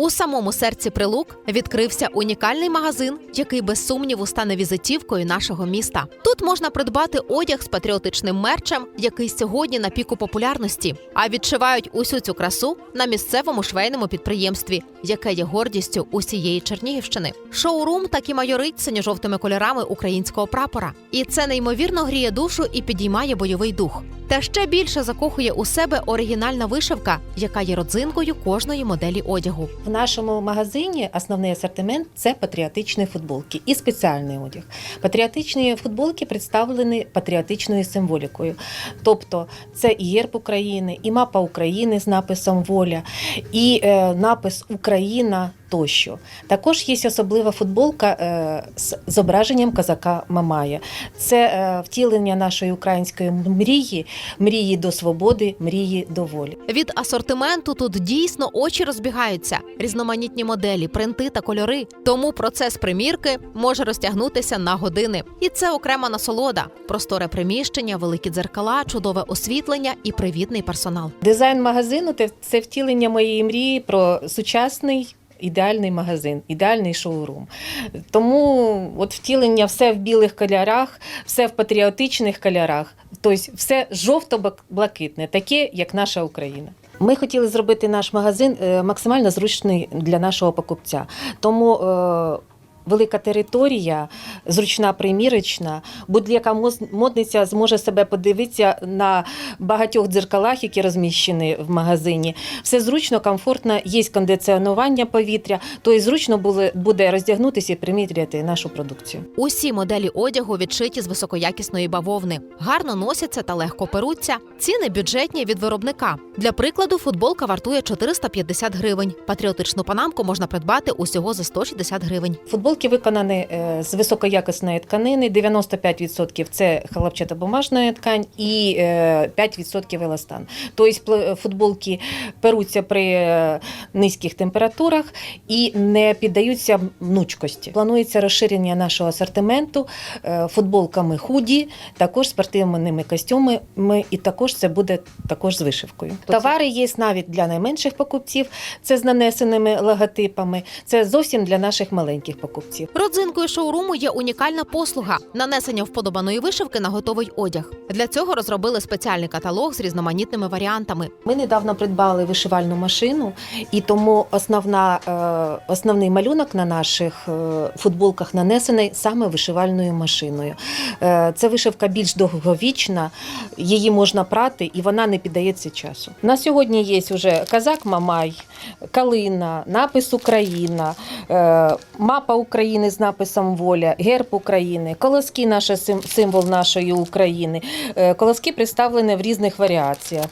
У самому серці Прилук відкрився унікальний магазин, який без сумніву стане візитівкою нашого міста. Тут можна придбати одяг з патріотичним мерчем, який сьогодні на піку популярності. А відшивають усю цю красу на місцевому швейному підприємстві, яке є гордістю усієї Чернігівщини. Шоурум так і майорить синьо-жовтими кольорами українського прапора. І це неймовірно гріє душу і підіймає бойовий дух. Та ще більше закохує у себе оригінальна вишивка, яка є родзинкою кожної моделі одягу. Нашому магазині основний асортимент це патріотичні футболки і спеціальний одяг. Патріотичні футболки представлені патріотичною символікою. Тобто це і герб України, і мапа України з написом Воля, і е, напис Україна тощо. Також є особлива футболка е, з зображенням козака Мамая. Це е, втілення нашої української мрії, мрії до свободи, мрії до волі. Від асортименту тут дійсно очі розбігаються, різноманітні моделі, принти та кольори. Тому процес примірки може розтягнутися на години. І це окрема насолода, просторе приміщення, великі дзеркала, чудове освітлення і привітний персонал. Дизайн магазину це втілення моєї мрії про сучасний. Ідеальний магазин, ідеальний шоурум. Тому от втілення все в білих кольорах, все в патріотичних кольорах, тобто все жовто-блакитне, таке, як наша Україна. Ми хотіли зробити наш магазин е, максимально зручний для нашого покупця. Тому е, велика територія, зручна примірочна, будь-яка модниця зможе себе подивитися на багатьох дзеркалах, які розміщені в магазині. Все зручно, комфортно, є кондиціонування повітря, тобто зручно буле- буде роздягнутися і приміряти нашу продукцію. Усі моделі одягу відшиті з високоякісної бавовни, гарно носяться та легко перуться. Ціни бюджетні від виробника. Для прикладу, футболка вартує 450 гривень. Патріотичну панамку можна придбати усього за 160 гривень. Футболки виконані е, з високоякісної тканини, 95% це хлопчатобумажна ткань і е, 5% еластан. Тобто футболки перуться при е, низьких температурах і не піддаються мнучкості. Планується розширення нашого асортименту е, футболками худі, також спортивними костюмами, і також це буде також з вишивкою. Товари є навіть для найменших покупців, це з нанесеними логотипами, це зовсім для наших маленьких покупців. Родзинкою шоуруму є унікальна послуга нанесення вподобаної вишивки на готовий одяг. Для цього розробили спеціальний каталог з різноманітними варіантами. Ми недавно придбали вишивальну машину, і тому основна, е, основний малюнок на наших е, футболках нанесений саме вишивальною машиною. Е, Це вишивка більш довговічна, її можна прати і вона не піддається часу. На сьогодні є вже казак Мамай, калина, напис Україна, мапа України з написом Воля, герб України, колоски наш символ нашої України. Е, Колоски представлені в різних варіаціях.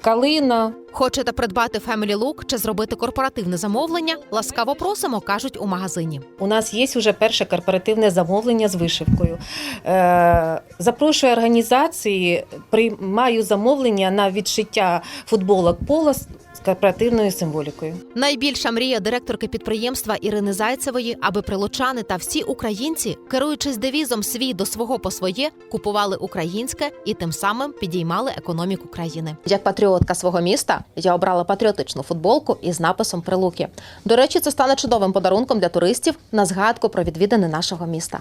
Калина, Хочете придбати Family Look чи зробити корпоративне замовлення? Ласкаво просимо, кажуть у магазині. У нас є вже перше корпоративне замовлення з вишивкою. Е, запрошую організації, приймаю замовлення на відшиття футболок поло з корпоративною символікою. Найбільша мрія директорки підприємства Ірини Зайцевої, аби прилучани та всі українці, керуючись девізом свій до свого по своє, купували українське і тим самим підіймали економіку країни. Як патріотка свого міста, я обрала патріотичну футболку із написом Прилуки. До речі, це стане чудовим подарунком для туристів на згадку про відвідини нашого міста.